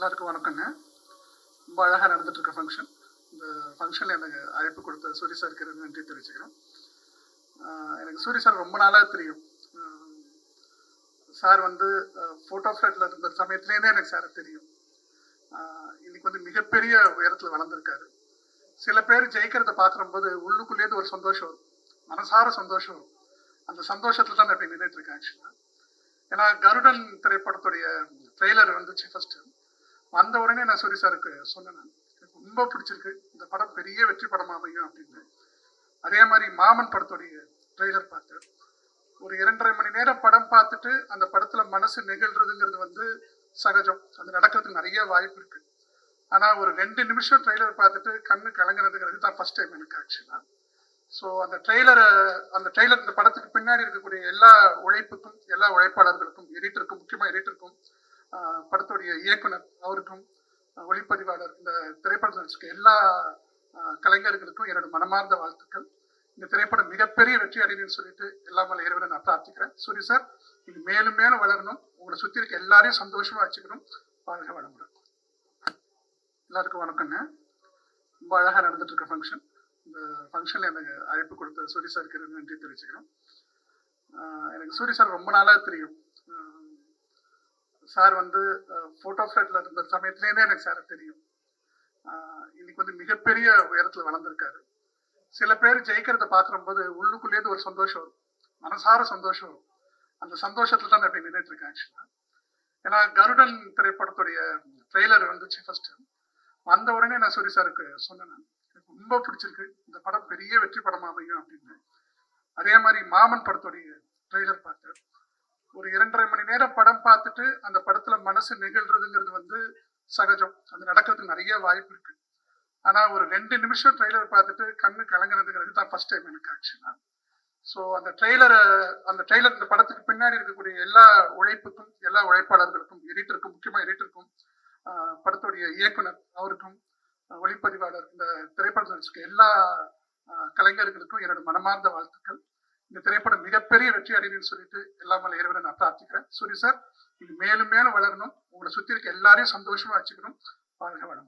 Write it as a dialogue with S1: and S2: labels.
S1: எல்லாருக்கும் வணக்கங்க. ரொம்ப அழகாக நடந்துட்டு இருக்க ஃபங்க்ஷன் இந்த ஃபங்க்ஷனில் எனக்கு அழைப்பு கொடுத்த சூரிய சாருக்கு நன்றி தெரிவிச்சுக்கிறேன் எனக்கு சூரிய சார் ரொம்ப நாளாக தெரியும். சார் வந்து ஃபோட்டோ ஃப்ளட்டில் இருந்த சமயத்துலேருந்தே எனக்கு சார் தெரியும். இன்னைக்கு வந்து மிகப்பெரிய உயரத்தில் வளர்ந்துருக்காரு. சில பேர் ஜெயிக்கிறத பார்க்கும்போது உள்ளுக்குள்ளேருந்து ஒரு சந்தோஷம் வரும். மனசார சந்தோஷம் வரும். அந்த சந்தோஷத்தில் தான் நான் இப்போ நின்றுட்டு இருக்கேன் ஆக்சுவலாக ஏன்னா கருடன் திரைப்படத்துடைய ட்ரெய்லர் வந்துச்சு ஃபர்ஸ்ட் வந்த உடனே நான் சூரி சாருக்கு சொன்னேன் நான். எனக்கு ரொம்ப பிடிச்சிருக்கு. இந்த படம் பெரிய வெற்றி படமா அமையும் அப்படின்னு. அதே மாதிரி மாமன் படத்துடைய ட்ரெய்லர் பார்த்தேன் ஒரு இரண்டரை மணி நேரம் படம் பார்த்துட்டு அந்த படத்துல மனசு நெகிழ்றதுங்கிறது வந்து சகஜம். அது நடக்கிறதுக்கு நிறைய வாய்ப்பு இருக்கு. ஆனா ஒரு ரெண்டு நிமிஷம் ட்ரெய்லர் பார்த்துட்டு கண்ணு கலங்குறதுங்கிறது தான் ஃபர்ஸ்ட் டைம் எனக்கு ஆக்சுவலா ஸோ அந்த ட்ரெய்லரை அந்த ட்ரெய்லர் இந்த படத்துக்கு பின்னாடி இருக்கக்கூடிய எல்லா உழைப்புக்கும் எல்லா உழைப்பாளர்களுக்கும் எடிட்டருக்கும் முக்கியமாக எடிட்டருக்கும் படத்துடைய இயக்குனர் அவருக்கும் ஒளிப்பதிவாளர் இந்த திரைப்பட இருக்க எல்லா கலைஞர்களுக்கும் என்னோட மனமார்ந்த வாழ்த்துக்கள். இந்த திரைப்படம் மிகப்பெரிய வெற்றி அடையணும்னு சொல்லிட்டு எல்லா மலை இறைவனை நான் பிரார்த்திக்கிறேன். சூரி சார் இது மேலும் மேலும் வளரணும். உங்களை சுற்றி இருக்க எல்லாரையும் சந்தோஷமா வச்சுக்கணும். வாழ்க வளமுடன். எல்லாருக்கும் வணக்கங்க ரொம்ப அழகாக நடந்துட்டு இருக்க ஃபங்க்ஷன் இந்த ஃபங்க்ஷனில் எனக்கு அழைப்பு கொடுத்த சூரிய சாருக்கு நன்றி தெரிவிச்சுக்கிறேன். எனக்கு சூரிய சார் ரொம்ப நாளாக தெரியும். சார் வந்து ஃபோட்டோ ஃப்ளட்டில் இருந்த சமயத்துலேருந்தே எனக்கு சார் தெரியும். இன்னைக்கு வந்து மிகப்பெரிய உயரத்தில் வளர்ந்துருக்காரு. சில பேர் ஜெயிக்கிறத பார்க்குறம்போது உள்ளுக்குள்ளேருந்து ஒரு சந்தோஷம் வரும். மனசார சந்தோஷம் வரும். அந்த சந்தோஷத்தில் தான் நான் இப்படி நின்றுட்டு இருக்கேன் ஆக்சுவலாக ஏன்னா கருடன் திரைப்படத்துடைய ட்ரெய்லர் வந்துச்சு ஃபர்ஸ்ட் வந்த உடனே நான் சூரிய சாருக்கு சொன்னேன் எனக்கு ரொம்ப பிடிச்சிருக்கு. இந்த படம் பெரிய வெற்றி படம் அமையும் அப்படின்னு. அதே மாதிரி மாமன் படத்துடைய ட்ரெய்லர் பார்த்தேன். இரண்டரை மணி நேரம் படம் பார்த்துட்டு அந்த படத்துல மனசு நிகழ்றதுங்கிறது வந்து சகஜம். அது நடக்கிறதுக்கு நிறைய வாய்ப்பு இருக்கு. ஆனா ஒரு ரெண்டு நிமிஷம் ட்ரெய்லர் பார்த்துட்டு கண்ணு கலங்குறதுங்கிறது தான் ஃபர்ஸ்ட் டைம் எனக்கு ஆக்சுவலா ஸோ அந்த ட்ரெய்லரை அந்த ட்ரெய்லர் இந்த படத்துக்கு பின்னாடி இருக்கக்கூடிய எல்லா உழைப்புக்கும் எல்லா உழைப்பாளர்களுக்கும் எடிட்டருக்கும் முக்கியமாக எடிட்டருக்கும் படத்துடைய இயக்குனர் அவருக்கும் ஒளிப்பதிவாளர் இந்த திரைப்படத்தில் எல்லா கலைஞர்களுக்கும் என்னோட மனமார்ந்த வாழ்த்துக்கள். இந்த திரைப்படம் மிகப்பெரிய வெற்றி அடையணும்னு சொல்லிட்டு எல்லா மலை இறைவனை நான் பிரார்த்திக்கிறேன். சூரி சார் இது மேலும் மேலும் வளரணும். உங்களை சுத்தி இருக்க எல்லாரையும் சந்தோஷமா வச்சுக்கணும். வாழ்க வளமுடன்.